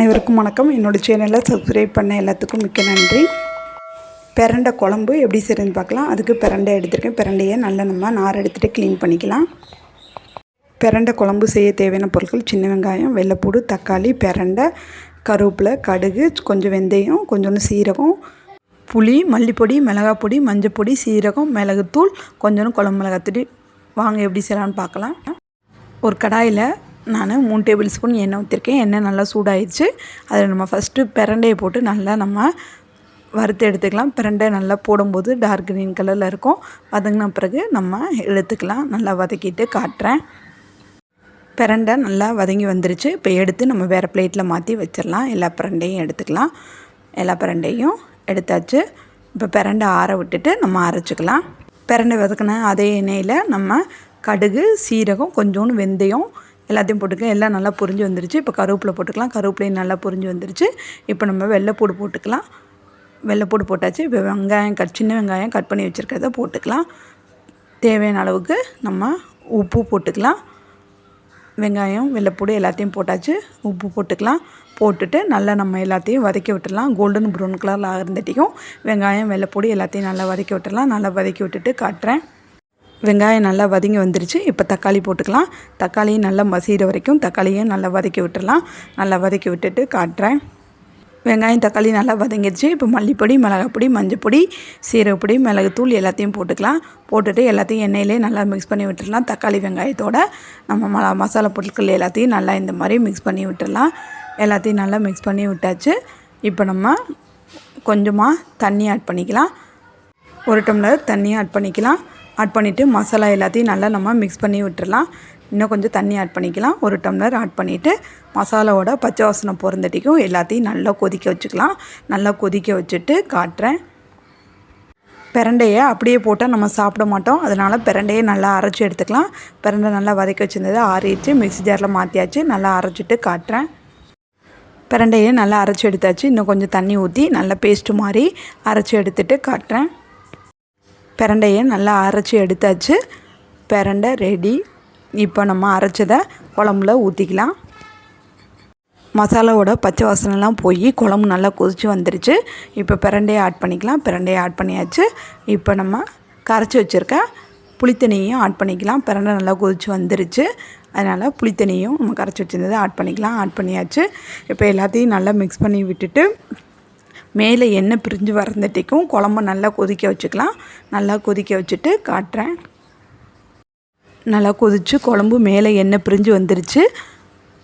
அனைவருக்கும் வணக்கம். என்னோடய சேனலை சப்ஸ்கிரைப் பண்ண எல்லாத்துக்கும் மிக்க நன்றி. பிரண்டை குழம்பு எப்படி செய்யறதுன்னு பார்க்கலாம். அதுக்கு பிரண்டை எடுத்துருக்கேன். பிரண்டையை நல்லா நம்ம நார் எடுத்துகிட்டு க்ளீன் பண்ணிக்கலாம். பிரண்டை குழம்பு செய்ய தேவையான பொருட்கள் சின்ன வெங்காயம் வெள்ளைப்பூடு தக்காளி பிரண்டை கருவேப்பிலை கடுகு கொஞ்சம் வெந்தயம் கொஞ்சோண்டு சீரகம் புளி மல்லிப்பொடி மிளகா பொடி மஞ்சப்பொடி சீரகம் மிளகுத்தூள் கொஞ்சோண்டு குழம்பு மிளகாத்தூள் வாங்க எப்படி செய்யலான்னு பார்க்கலாம். ஒரு கடாயில் நான் மூணு டேபிள் ஸ்பூன் எண்ணெய் ஊற்றிருக்கேன் எண்ணெய் நல்லா சூடாயிடுச்சு. அதில் நம்ம ஃபஸ்ட்டு பிரண்டையை போட்டு நல்லா நம்ம வறுத்து எடுத்துக்கலாம். பிரண்டை நல்லா போடும்போது டார்க் க்ரீன் கலரில் இருக்கும். வதங்கின பிறகு நம்ம எடுத்துக்கலாம். நல்லா வதக்கிட்டு காட்டுறேன். பிரண்டை நல்லா வதங்கி வந்துருச்சு. இப்போ எடுத்து நம்ம வேறு பிளேட்டில் மாற்றி வச்சிடலாம். எல்லா பிரண்டையும் எடுத்துக்கலாம். எல்லா பிரண்டையும் எடுத்தாச்சு. இப்போ பிரண்டை ஆற விட்டுட்டு நம்ம அரைச்சிக்கலாம். பிரண்டை வதக்கின அதே எண்ணெயில் நம்ம கடுகு சீரகம் கொஞ்சோண்டு வெந்தயம் எல்லாத்தையும் போட்டுக்கலாம். எல்லாம் நல்லா புரிஞ்சு வந்துருச்சு. இப்போ கருவேப்பிலை போட்டுக்கலாம். கருவேப்பிலையும் நல்லா புரிஞ்சு வந்துருச்சு. இப்போ நம்ம வெள்ளைப்பூடு போட்டுக்கலாம். வெள்ளைப்பூடு போட்டாச்சு. இப்போ வெங்காயம் கட் சின்ன வெங்காயம் கட் பண்ணி வச்சுருக்கிறத போட்டுக்கலாம். தேவையான அளவுக்கு நம்ம உப்பு போட்டுக்கலாம். வெங்காயம் வெள்ளைப்பூடு எல்லாத்தையும் போட்டாச்சு. உப்பு போட்டுக்கலாம். போட்டுட்டு நல்லா நம்ம எல்லாத்தையும் வதக்கி விட்டுடலாம். கோல்டன் ப்ரௌன் கலரில் ஆகிறந்தட்டிக்கும் வெங்காயம் வெள்ளைப்பூடு எல்லாத்தையும் நல்லா வதக்கி விட்டுடலாம். நல்லா வதக்கி விட்டுட்டு காட்டுறேன். வெங்காயம் நல்லா வதங்கி வந்துருச்சு. இப்போ தக்காளி போட்டுக்கலாம். தக்காளியும் நல்லா மசிகிற வரைக்கும் தக்காளியும் நல்லா வதக்கி விட்டுடலாம் நல்லா வதக்கி விட்டுட்டு காட்டுறேன். வெங்காயம் தக்காளி நல்லா வதங்கிடுச்சு இப்போ மல்லிப்பொடி மிளகாப்பொடி மஞ்சப்பொடி சீரகப்பொடி மிளகுத்தூள் எல்லாத்தையும் போட்டுக்கலாம். போட்டுட்டு எல்லாத்தையும் எண்ணெயிலே நல்லா மிக்ஸ் பண்ணி விட்டுடலாம் தக்காளி வெங்காயத்தோட நம்ம ம மசாலா பொருட்கள் எல்லாத்தையும் நல்லா இந்த மாதிரி மிக்ஸ் பண்ணி விட்டுடலாம் எல்லாத்தையும் நல்லா மிக்ஸ் பண்ணி விட்டாச்சு. இப்போ நம்ம கொஞ்சமாக தண்ணி ஆட் பண்ணிக்கலாம். ஒரு டம்ளர் தண்ணி ஆட் பண்ணிக்கலாம். ஆட் பண்ணிவிட்டு மசாலா எல்லாத்தையும் நல்லா நம்ம மிக்ஸ் பண்ணி விட்டுடலாம் இன்னும் கொஞ்சம் தண்ணி ஆட் பண்ணிக்கலாம். ஒரு டம்ளர் ஆட் பண்ணிவிட்டு மசாலாவோட பச்சை வாசனை பொருந்தட்டிக்கும் எல்லாத்தையும் நல்லா கொதிக்க வச்சுக்கலாம். நல்லா கொதிக்க வச்சுட்டு காட்டுறேன். பிரண்டையை அப்படியே போட்டால் நம்ம சாப்பிட மாட்டோம். அதனால் பிரண்டையை நல்லா அரைச்சி எடுத்துக்கலாம். பிரண்டை நல்லா வதக்கி வச்சுருந்ததை ஆறிடுச்சு. மிக்ஸி ஜாரில் மாற்றியாச்சு நல்லா அரைச்சிட்டு காட்டுறேன். பிரண்டையை நல்லா அரைச்சி எடுத்தாச்சு. இன்னும் கொஞ்சம் தண்ணி ஊற்றி நல்லா பேஸ்ட்டு மாதிரி அரைச்சி எடுத்துகிட்டு காட்டுறேன். பிரண்டையை நல்லா அரைச்சி எடுத்தாச்சு. பிரண்டை ரெடி இப்போ நம்ம அரைச்சதை குழம்புல ஊற்றிக்கலாம் மசாலாவோட பச்சை வாசனைலாம் போய் குழம்பு நல்லா கொதித்து வந்துருச்சு. இப்போ பிரண்டையை ஆட் பண்ணிக்கலாம். பிரண்டையை ஆட் பண்ணியாச்சு. இப்போ நம்ம கரைச்சி வச்சுருக்க புளித்தண்ணியும் ஆட் பண்ணிக்கலாம். பிரண்டை நல்லா கொதித்து வந்துருச்சு. அதனால் புளித்தண்ணியும் நம்ம கரைச்சி வச்சுருந்ததை ஆட் பண்ணிக்கலாம். ஆட் பண்ணியாச்சு. இப்போ எல்லாத்தையும் நல்லா மிக்ஸ் பண்ணி விட்டுட்டு மேலே எண்ணெய் பிரிஞ்சு வரந்தட்டிக்கும் குழம்ப நல்லா கொதிக்க வச்சுக்கலாம். நல்லா கொதிக்க வச்சுட்டு காட்டுறேன். நல்லா கொதித்து குழம்பு மேலே எண்ணெய் பிரிஞ்சு வந்துருச்சு.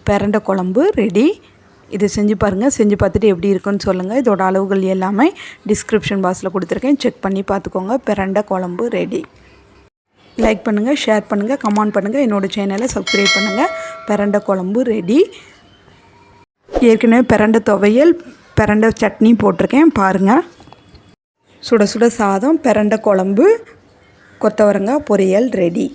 பிறண்ட குழம்பு ரெடி இதை செஞ்சு பாருங்கள் செஞ்சு பார்த்துட்டு எப்படி இருக்குன்னு சொல்லுங்கள் இதோட அளவுகள் எல்லாமே டிஸ்கிரிப்ஷன் பாக்ஸில் கொடுத்துருக்கேன். செக் பண்ணி பார்த்துக்கோங்க. பிறண்ட குழம்பு ரெடி லைக் பண்ணுங்கள் ஷேர் பண்ணுங்கள் கமெண்ட் பண்ணுங்கள் என்னோடய சேனலை சப்ஸ்கிரைப் பண்ணுங்கள் பிறண்ட குழம்பு ரெடி ஏற்கனவே பிறண்ட துவையல் பிரண்ட சட்னி போட்டிருக்கேன் பாருங்கள் சுட சுட சாதம் பிரண்ட குழம்பு கொத்தவரங்காய் பொரியல் ரெடி